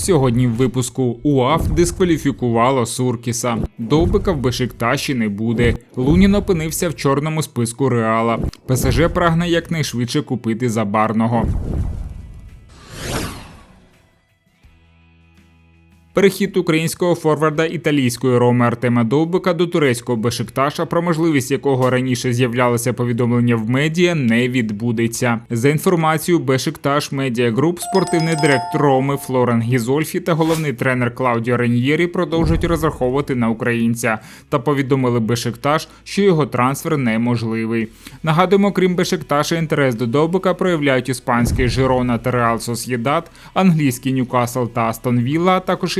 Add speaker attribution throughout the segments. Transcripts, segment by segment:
Speaker 1: Сьогодні в випуску УАФ дискваліфікувало Суркіса. Довбика в Бешикташі не буде. Лунін опинився в чорному списку Реала. ПСЖ прагне якнайшвидше купити забарного. Перехід українського форварда італійської Роми Артема Довбика до турецького Бешикташа, про можливість якого раніше з'являлося повідомлення в медіа, не відбудеться. За інформацією Бешикташ Медіа Груп, спортивний директор Роми Флорен Гізольфі та головний тренер Клаудіо Реньєрі продовжують розраховувати на українця та повідомили Бешикташ, що його трансфер неможливий. Нагадуємо, крім Бешикташа, інтерес до Довбика проявляють іспанський Жирона та Реал Сосєдат, англійський Ньюкасл та Астон Вілла, а також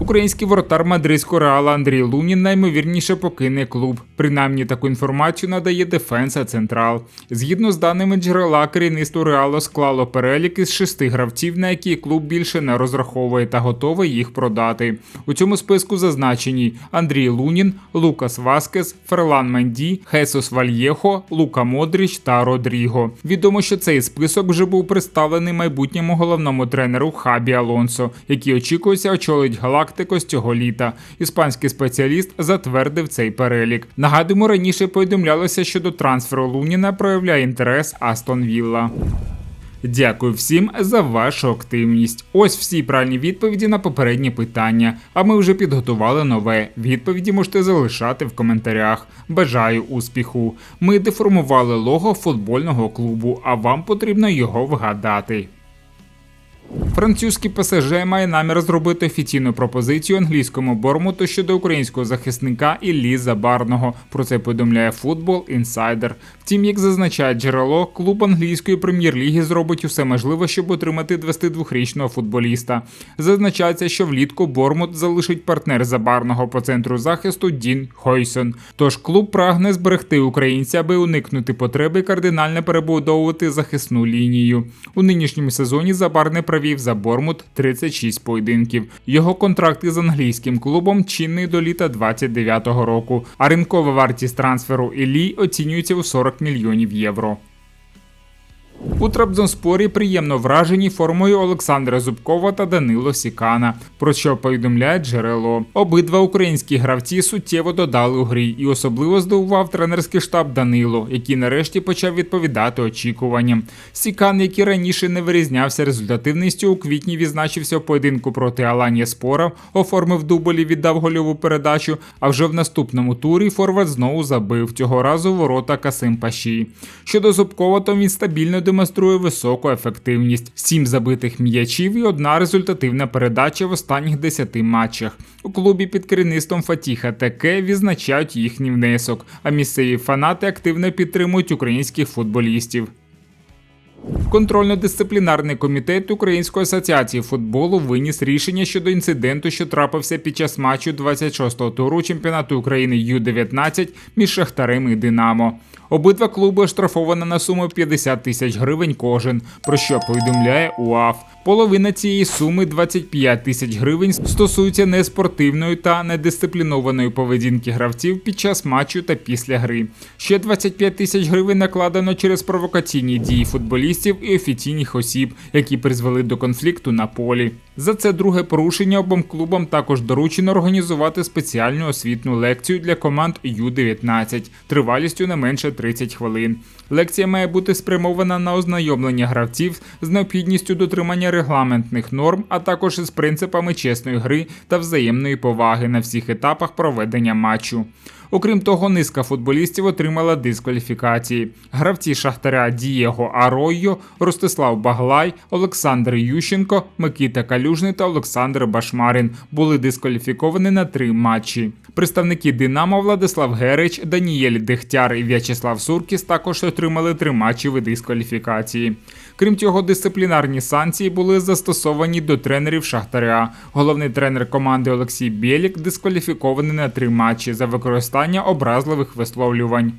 Speaker 1: Український воротар мадридського реала Андрій Лунін наймовірніше покине клуб. Принаймні таку інформацію надає Дефенса Централ. Згідно з даними джерела, керівництво реалу склало перелік із шести гравців, на які клуб більше не розраховує та готовий їх продати. У цьому списку зазначені Андрій Лунін, Лукас Васкес, Ферлан Менді, Хесус Вальєхо, Лука Модріч та Родріго. Відомо, що цей список вже був представлений майбутньому головному тренеру Хабі Алонсо, який очікується очолить Галактикос цього літа. Іспанський спеціаліст затвердив цей перелік. Нагадуємо, раніше повідомлялося, що до трансферу Луніна проявляє інтерес Астон Вілла. Дякую всім за вашу активність. Ось всі правильні відповіді на попередні питання. А ми вже підготували нове. Відповіді можете залишати в коментарях. Бажаю успіху! Ми деформували лого футбольного клубу, а вам потрібно його вгадати. Французький ПСЖ має намір зробити офіційну пропозицію англійському Бормуту щодо українського захисника Іллі Забарного. Про це повідомляє футбол інсайдер. Втім, як зазначає джерело, клуб англійської прем'єр-ліги зробить усе можливе, щоб отримати 22-річного футболіста. Зазначається, що влітку Бормут залишить партнер Забарного по центру захисту Дін Хойсон. Тож клуб прагне зберегти українця, аби уникнути потреби кардинально перебудовувати захисну лінію. У нинішньому сезоні Забарне провів за Бормут 36 поєдинків. Його контракт із англійським клубом чинний до літа 29-го року. А ринкова вартість трансферу Іллі оцінюється у 40 мільйонів євро. У Трабзонспорі приємно вражені формою Олександра Зубкова та Данило Сікана, про що повідомляє джерело. Обидва українські гравці суттєво додали у грі, і особливо здивував тренерський штаб Данило, який нарешті почав відповідати очікуванням. Сікан, який раніше не вирізнявся результативністю, у квітні відзначився в поєдинку проти Аланія Спора, оформив дубль і віддав гольову передачу. А вже в наступному турі Форвард знову забив цього разу ворота Касим Паші. Щодо Зубкова, то він стабільно демонструє високу ефективність: сім забитих м'ячів і одна результативна передача в останніх 10 матчах. У клубі під керівництвом Фатіха Теке відзначають їхній внесок, а місцеві фанати активно підтримують українських футболістів. Контрольно-дисциплінарний комітет Української асоціації футболу виніс рішення щодо інциденту, що трапився під час матчу 26-го туру чемпіонату України Ю-19 між Шахтарем і Динамо. Обидва клуби оштрафовано на суму 50 тисяч гривень кожен, про що повідомляє УАФ. Половина цієї суми 25 тисяч гривень стосується неспортивної та недисциплінованої поведінки гравців під час матчу та після гри. Ще 25 тисяч гривень накладено через провокаційні дії футболістів і офіційних осіб, які призвели до конфлікту на полі. За це друге порушення обом клубам також доручено організувати спеціальну освітну лекцію для команд Ю-19 тривалістю не менше 30 хвилин. Лекція має бути спрямована на ознайомлення гравців з необхідністю дотримання регламентних норм, а також із принципами чесної гри та взаємної поваги на всіх етапах проведення матчу. Окрім того, низка футболістів отримала дискваліфікації. Гравці Шахтаря Дієго Аройо, Ростислав Баглай, Олександр Ющенко, Микіта Калюжний та Олександр Башмарин були дискваліфіковані на три матчі. Представники Динамо Владислав Герич, Даніель Дехтяр і В'ячеслав Суркіс також отримали три матчі в дискваліфікації. Крім цього, дисциплінарні санкції були застосовані до тренерів Шахтаря. Головний тренер команди Олексій Бєлік дискваліфікований на три матчі за використання образливих висловлювань.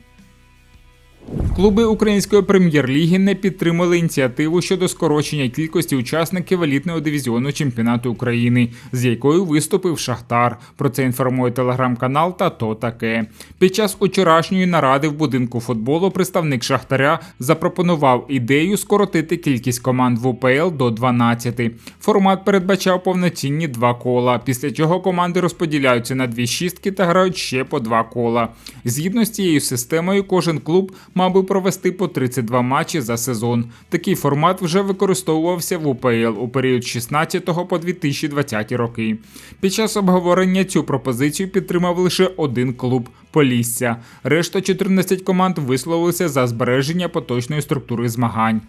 Speaker 1: Клуби української прем'єр-ліги не підтримали ініціативу щодо скорочення кількості учасників елітного дивізіону чемпіонату України, з якою виступив Шахтар. Про це інформує телеграм-канал та то таке. Під час вчорашньої наради в будинку футболу представник Шахтаря запропонував ідею скоротити кількість команд в УПЛ до 12. Формат передбачав повноцінні два кола, після чого команди розподіляються на дві шістки та грають ще по два кола. Згідно з цією системою, кожен клуб мав би провести по 32 матчі за сезон. Такий формат вже використовувався в УПЛ у період 16 по 2020 роки. Під час обговорення цю пропозицію підтримав лише один клуб Полісся. Решта 14 команд висловилися за збереження поточної структури змагань.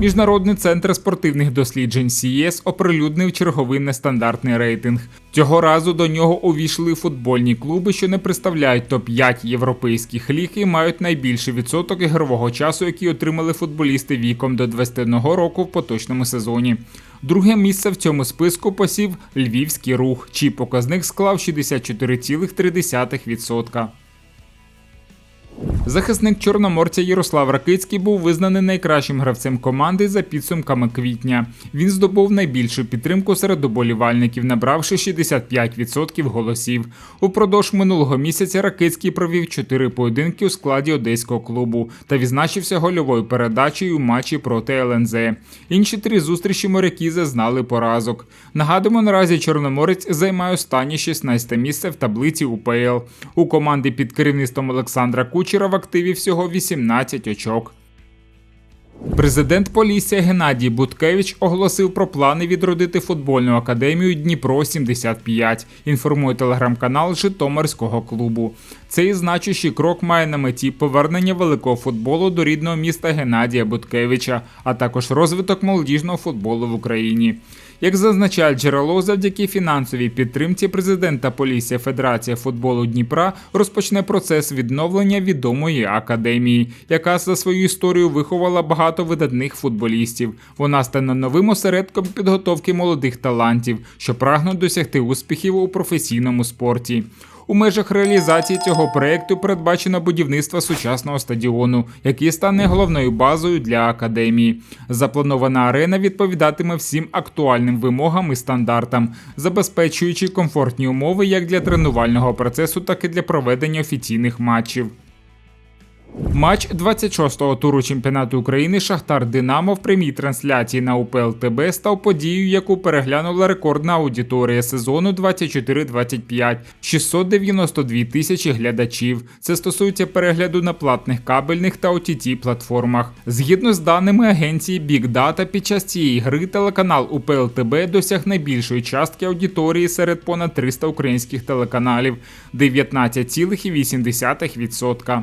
Speaker 1: Міжнародний центр спортивних досліджень CES оприлюднив черговий нестандартний рейтинг. Цього разу до нього увійшли футбольні клуби, що не представляють топ-5 європейських ліг і мають найбільший відсоток ігрового часу, який отримали футболісти віком до 21 року в поточному сезоні. Друге місце в цьому списку посів львівський рух, чий показник склав 64,3%. Захисник чорноморця Ярослав Ракицький був визнаний найкращим гравцем команди за підсумками квітня. Він здобув найбільшу підтримку серед уболівальників, набравши 65% голосів. Упродовж минулого місяця Ракицький провів 4 поєдинки у складі одеського клубу та відзначився гольовою передачею у матчі проти ЛНЗ. Інші три зустрічі моряки зазнали поразок. Нагадуємо, наразі Чорноморець займає останнє 16 місце в таблиці УПЛ. У команди під керівництвом Олександра Кучера в активі всього 18 очок. Президент Полісся Геннадій Буткевич оголосив про плани відродити футбольну академію Дніпро 75. Інформує телеграм-канал Житомирського клубу. Цей значущий крок має на меті повернення великого футболу до рідного міста Геннадія Буткевича, а також розвиток молодіжного футболу в Україні. Як зазначає джерело, завдяки фінансовій підтримці президента Полісся Федерація футболу Дніпра розпочне процес відновлення відомої академії, яка за свою історію виховала багато видатних футболістів. Вона стане новим осередком підготовки молодих талантів, що прагнуть досягти успіхів у професійному спорті. У межах реалізації цього проекту передбачено будівництво сучасного стадіону, який стане головною базою для академії. Запланована арена відповідатиме всім актуальним вимогам і стандартам, забезпечуючи комфортні умови як для тренувального процесу, так і для проведення офіційних матчів. Матч 26-го туру чемпіонату України Шахтар Динамо в прямій трансляції на УПЛ ТБ став подією, яку переглянула рекордна аудиторія сезону 24-25 – 692 тисячі глядачів. Це стосується перегляду на платних кабельних та ott платформах. Згідно з даними агенції Big Data, під час цієї гри телеканал УПЛ ТБ досяг найбільшої частки аудиторії серед понад 300 українських телеканалів 19,8%.